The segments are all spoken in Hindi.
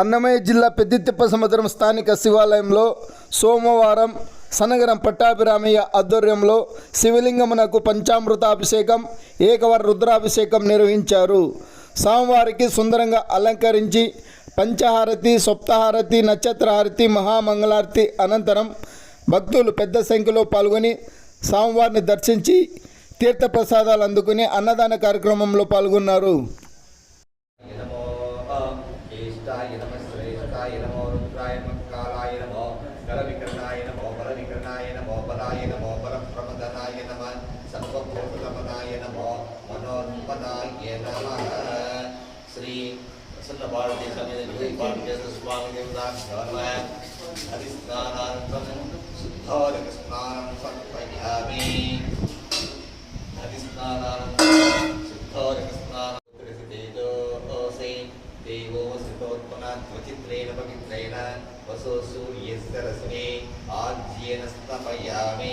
అన్నమయ్య జిల్లా పెద్దితిప్ప సముద్రం స్థానిక శివాలయంలో సోమవారం సనగరం పట్టాభిరామయ్య ఆధ్వర్యంలో శివలింగమునకు పంచామృతాభిషేకం ఏకవర రుద్రాభిషేకం నిర్వహించారు. స్వామివారికి సుందరంగా అలంకరించి పంచహారతి సప్తహారతి నక్షత్రహారతి మహామంగళారతి అనంతరం భక్తులు పెద్ద సంఖ్యలో పాల్గొని స్వామివారిని దర్శించి తీర్థప్రసాదాలు అందుకుని అన్నదాన కార్యక్రమంలో పాల్గొన్నారు. नमो मनोन्मदाय नमः श्री प्रसन्न भारती समिति भारतीय स्वामी देवदास अभिस्नानार्थं शुद्धोरकस्नानं समर्पयामि अभिस्नानार्थं शुद्धोरकस्नानं देवो वसुतोत्पन्नत्वचित्रेण पवित्रेण वसो सूर्यस्य रश्मि आज्येन स्तपयामि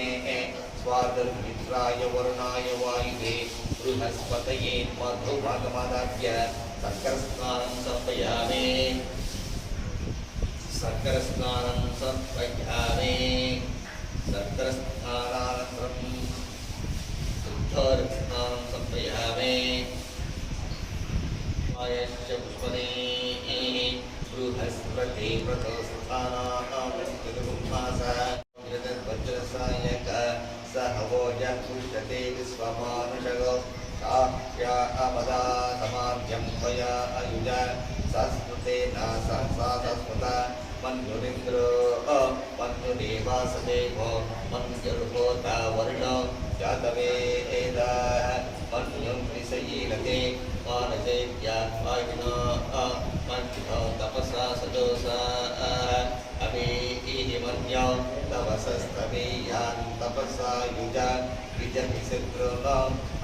स्वादर्मित्राय वरुणाय वायुवे बृहस्पतये मधुभागमादाभ्य शङ्करस्नानं समर्पयामि। शङ्करस्नानं समर्पयामि। शङ्करस्नानानन्तरं शुद्धस्नानं समर्पयामि। आयश्च पुष्पने बृहस्पति प्रतोस्थानाः पुष्यते विश्वमानुषगो साह्या अमदा समाद्यं त्वया अयुज संस्कृते। न संसादस्मृत मन्युरिन्द्रो मन्युदेवासदेवो मन्युर्होता वर्णो जातवेदाः मन्युं विषयीलते मानसेत्या वायुना मन्यो तपसा सदोषा। अमीहि मन्यो तपसस्तमीयान् तपसा युज विजनिशत्रुन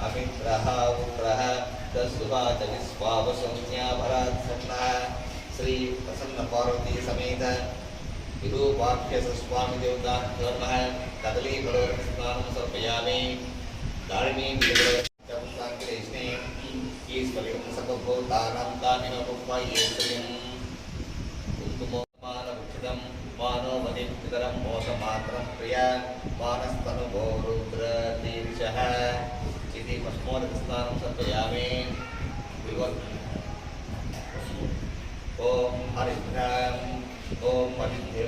अमित्रः उग्रः दस्वाच विश्वावसंज्ञाभरात्सन्नः श्री प्रसन्न पार्वती समेत विरूपाख्य स्वामी देवता नमः कदली स्नानं समर्पयामि दारिणी सर्वभूतानां तामिनोपयेश्वरीं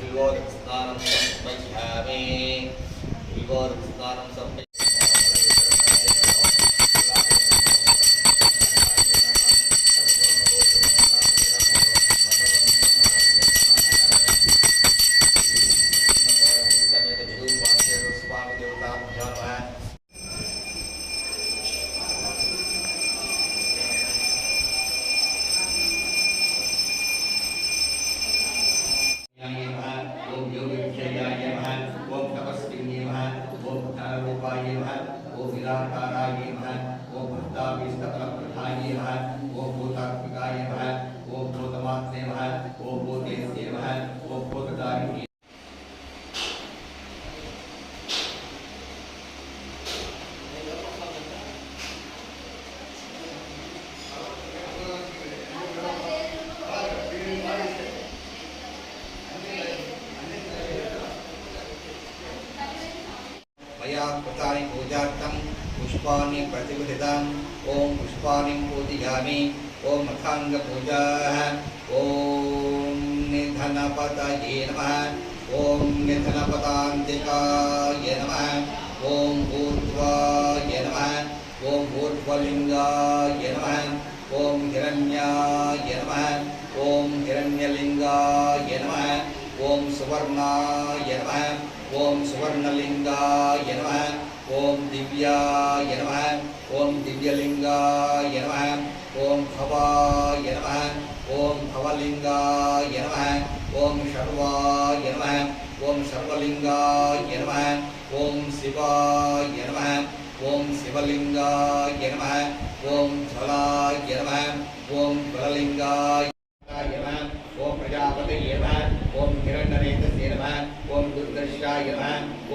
विवोदस्नानं समर्पयामि विवोदस्नानं स्वामी देवताभ्य नमः ओम योगेश्वराय नमः ओम तपस्विने नमः ओम रूपाय नमः ओम निराकाराय नमः ओम भक्ताभिष्टफलप्रदाय नमः ओम भूतात्मिकाय नमः ओम भूतमात्रे नमः ओम भूतेस्ये नमः ओम भूतकारिणे मया कृतानि पूजार्थं पुष्पाणि प्रतिपठिताम् ॐ पुष्पाणि पूजयामि ॐ अथाङ्गपूजाः ॐ निध धनपतये नमः ॐ निधनपतान्तिकाय नमः ॐ ऊर्ध्वाय नमः ॐ ऊर्ध्वलिङ्गाय नमः ॐ हिरण्याय नमः ॐ हिरण्यलिङ्गाय नमः ॐ सुवर्णाय नमः ॐ सुवर्णलिङ्गाय नमः ॐ दिव्याय नमः ॐ दिव्यलिङ्गाय नमः ॐ भवाय नमः ॐ भवलिङ्गाय नमः ॐ शर्वाय नमः ॐ सर्वलिङ्गाय नमः ॐ शिवाय नमः ॐ शिवलिङ्गाय नमः ॐ ज्वलाय नमः ॐ ज्वललिङ्गाय नमः ॐ प्रजापतये नमः ॐ हिरण्यनेत्रस्य नमः ॐ दुर्दर्शाय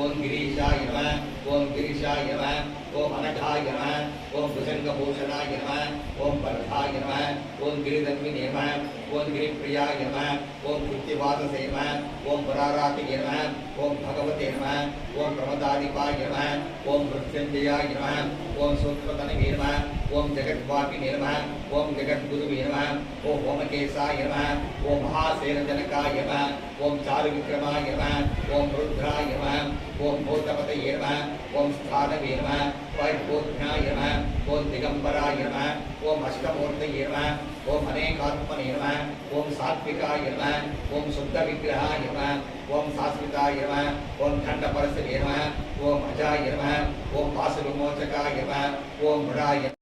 ॐ गिरीशाय नमः ओम गिरीशाय नमः ओम अनघाय नमः ओम भुजङ्गभूषणाय नमः ओम वर्धाय नमः ओम गिरिधन्विने नमः ओम गिरिप्रियाय नमः ओम कृत्यवादसे नमः ओम परारातिये नमः ओम भगवते नमः ओम प्रमदादिपाय नमः ओम मृत्युञ्जयाय नमः ओम सूत्रतनवे नमः ॐ जगद्वापिने नमः ॐ जगद्गुरुवे नमः ॐ होमकेशाय नमः ॐ महासेनजनकाय नमः ॐ चारुविक्रमाय नमः ॐ रुद्राय नमः ॐ भूतपतये नमः ॐ स्थानवे नमः बोध्याय नमः ॐ दिगम्बराय नमः ॐ अष्टमूर्तये नमः ॐ अनेकात्मने नमः ॐ सात्विकाय नमः ॐ शुद्धविग्रहाय नमः ॐ शाश्विताय नमः ॐ खण्डपरसवे नमः ॐ अजाय नमः ॐ वासुविमोचकाय नमः ॐ मृडाय